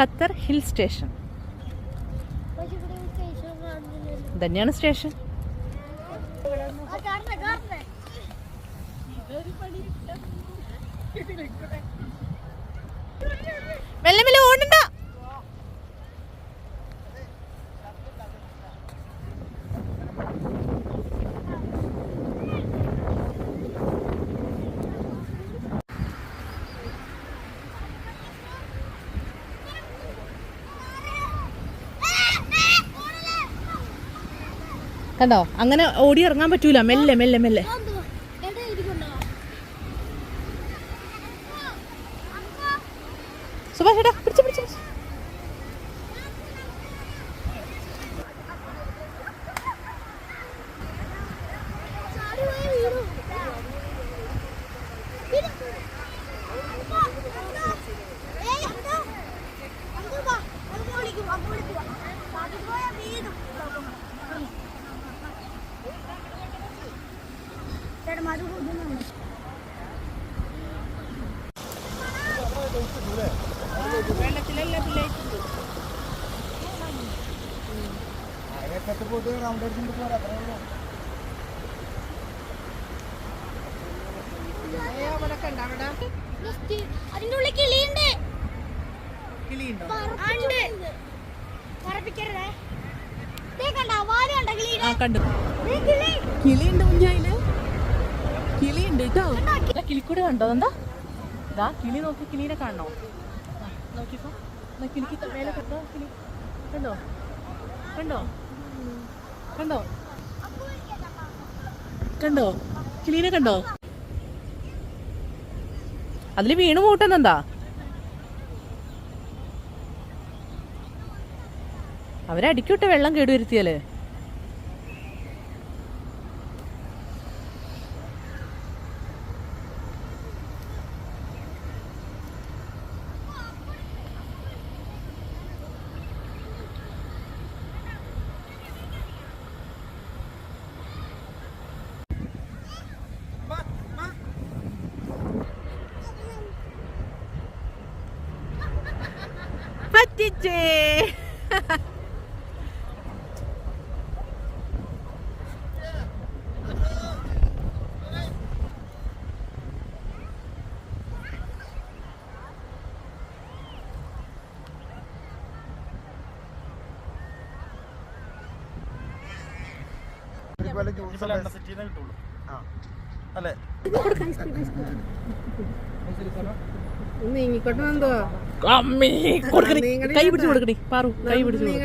Qatar hill station. തന്നെയാണ് station. മെല്ലെ മെല്ലെ ഓടണ്ട കണ്ടോ? അങ്ങനെ ഓടി ഇറങ്ങാൻ പറ്റൂല. മെല്ലെ മെല്ലെ മെല്ലെ? സുഭാഷ് ഏട്ടാ കൊടുക്കുന്നുണ്ട്. ജസ്റ്റ് അതിന്റെ ഉള്ളിൽ കിളിയുണ്ട് പറപ്പിച്ചുകൊണ്ട്. പറപ്പിക്കരുതേ ദേ കിളി കേട്ടോ കിളിക്കൂടെ കണ്ടോ? എന്താ ഇതാ കിളി നോക്കി കിളീനെ കാണണോ? നോക്കിക്കോ. എന്നാ കിളിക്ക് മേലെ കണ്ടോ? കിളി. കണ്ടോ? കണ്ടോ? കണ്ടോ? കണ്ടോ? കിളീനെ കണ്ടോ? അതിൽ വീണ് മൂട്ടുന്നെന്താ അവരടിക്കൂട്ടെ വെള്ളം കേടുവരുത്തിയാൽ. പറ്റിച്ചേ അല്ലേ നീങ്ങിക്കോട്ടെ എന്തോ കൊടുക്കണി കൈ പിടിച്ചു കൊടുക്കണി പാറു കൈ പിടിച്ചു കൊടുക്ക്.